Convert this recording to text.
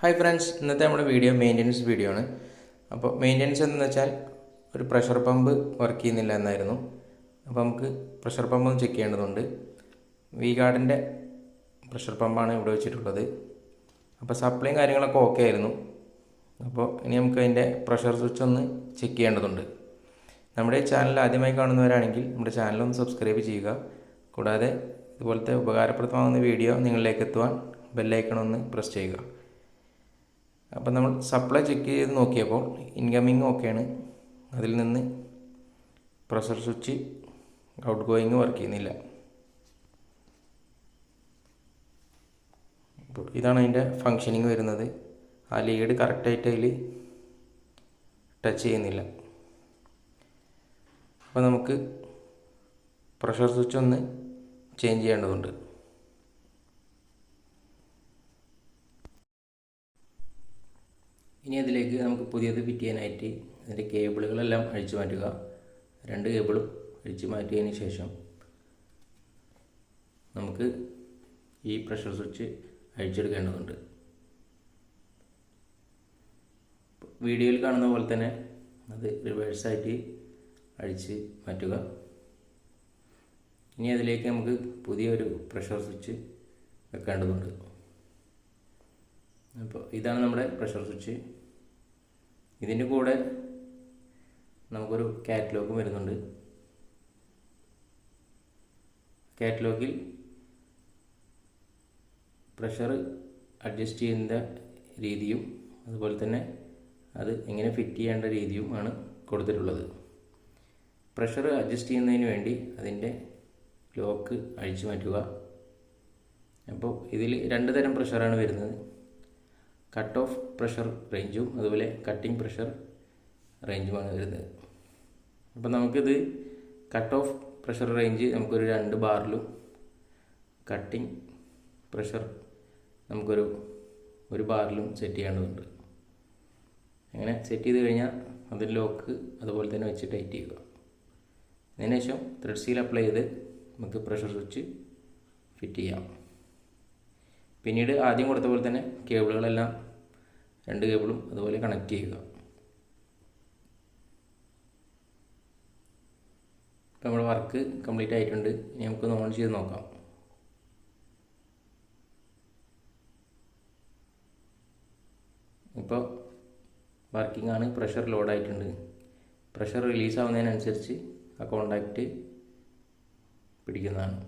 Hi friends ഇന്നത്തെ നമ്മുടെ video maintenance video ആണ്. അപ്പോൾ മെയിന്റനൻസ് എന്ന് വെച്ചാൽ ഒരു പ്രഷർ പമ്പ് വർക്ക് ചെയ്യുന്നില്ല എന്നായിരുന്നു. അപ്പോൾ നമുക്ക് പ്രഷർ പമ്പ് ഒന്ന് ചെക്ക് ചെയ്യേണ്ടതുണ്ട്. വി ഗാർഡിന്റെ പ്രഷർ പമ്പാണ് ഇവിടെ വെച്ചിട്ടുള്ളത്. അപ്പോൾ സപ്ലൈയും കാര്യങ്ങളൊക്കെ ഓക്കെ ആയിരുന്നു. അപ്പോൾ ഇനി നമുക്ക് അതിന്റെ പ്രഷർ സ്വിച്ച് ഒന്ന് ചെക്ക് ചെയ്യേണ്ടതുണ്ട്. നമ്മുടെ ചാനൽ ആദ്യമായി കാണുന്നവരാണെങ്കിൽ നമ്മുടെ ചാനൽ ഒന്ന് സബ്സ്ക്രൈബ് ചെയ്യുക. കൂടാതെ ഇതുപോലത്തെ ഉപകാരപ്രദമാകുന്ന വീഡിയോ നിങ്ങളിലേക്ക് എത്തുവാൻ ബെല്ലൈക്കൺ ഒന്ന് പ്രസ് ചെയ്യുക. അപ്പോൾ നമ്മൾ സപ്ലൈ ചെക്ക് ചെയ്ത് നോക്കിയപ്പോൾ ഇൻകമ്മിങ് ഓക്കെയാണ് അതിൽ നിന്ന് pressure switch outgoing work ചെയ്യുന്നില്ല ഇതാണ് അതിന്റെ ഫങ്ഷനിങ് വരുന്നത്. ആ ലീഡ് കറക്റ്റായിട്ട് അതിൽ ടച്ച് ചെയ്യുന്നില്ല. അപ്പോൾ നമുക്ക് പ്രഷർ സ്വിച്ച് ഒന്ന് ചേഞ്ച് ചെയ്യേണ്ടതുണ്ട്. ഇനി അതിലേക്ക് നമുക്ക് പുതിയത് ഫിറ്റ് ചെയ്യാനായിട്ട് അതിന്റെ കേബിളുകളെല്ലാം അഴിച്ചു മാറ്റുക. രണ്ട് കേബിളും അഴിച്ചു മാറ്റിയതിന് ശേഷം നമുക്ക് ഈ പ്രഷർ സ്വിച്ച് അഴിച്ചെടുക്കേണ്ടതുണ്ട്. വീഡിയോയിൽ കാണുന്ന പോലെ തന്നെ അത് റിവേഴ്സായിട്ട് അഴിച്ച് മാറ്റുക. ഇനി അതിലേക്ക് നമുക്ക് പുതിയൊരു പ്രഷർ സ്വിച്ച് വെക്കേണ്ടതുണ്ട്. അപ്പോൾ ഇതാണ് നമ്മുടെ പ്രഷർ സ്വിച്ച് ഇതിന്റെ കൂടെ നമുക്കൊരു കാറ്റലോഗും വരുന്നുണ്ട്. കാറ്റലോഗിൽ പ്രഷർ അഡ്ജസ്റ്റ് ചെയ്യുന്ന രീതിയും അതുപോലെ തന്നെ അത് എങ്ങനെ ഫിറ്റ് ചെയ്യേണ്ട രീതിയും ആണ് കൊടുത്തിട്ടുള്ളത്. പ്രഷർ അഡ്ജസ്റ്റ് ചെയ്യുന്നതിന് വേണ്ടി അതിന്റെ ലോക്ക് അഴിച്ചു മാറ്റുക. അപ്പോൾ ഇതിൽ രണ്ട് തരം പ്രഷറാണ് വരുന്നത്. കട്ട് ഓഫ് പ്രഷർ റേഞ്ചും അതുപോലെ കട്ടിംഗ് പ്രഷർ റേഞ്ചുമാണ് വരുന്നത്. അപ്പോൾ നമുക്കിത് കട്ട് ഓഫ് പ്രഷർ റേഞ്ച് നമുക്കൊരു രണ്ട് ബാറിലും കട്ടിംഗ് പ്രഷർ നമുക്കൊരു ഒരു ബാറിലും സെറ്റ് ചെയ്യേണ്ടതുണ്ട്. അങ്ങനെ സെറ്റ് ചെയ്ത് കഴിഞ്ഞാൽ അതിൽ ലോക്ക് അതുപോലെ തന്നെ വെച്ച് ടൈറ്റ് ചെയ്യുക. അതിനുശേഷം ത്രെഡ് സീൽ അപ്ലൈ ചെയ്ത് നമുക്ക് പ്രഷർ സ്വിച്ച് ഫിറ്റ് ചെയ്യാം. പിന്നീട് ആദ്യം കൊടുത്ത പോലെ തന്നെ കേബിളുകളെല്ലാം രണ്ട് കേബിളും അതുപോലെ കണക്ട് ചെയ്യുക. ഇപ്പോൾ നമ്മുടെ വർക്ക് കംപ്ലീറ്റ് ആയിട്ടുണ്ട്. ഇനി നമുക്കൊന്ന് ഓൺ ചെയ്ത് നോക്കാം. ഇപ്പോൾ വർക്കിംഗ് ആണ് പ്രഷർ ലോഡായിട്ടുണ്ട് പ്രഷർ റിലീസ് ആവുന്നതിനനുസരിച്ച് ആ കോണ്ടാക്റ്റ് പിടിക്കുന്നതാണ്.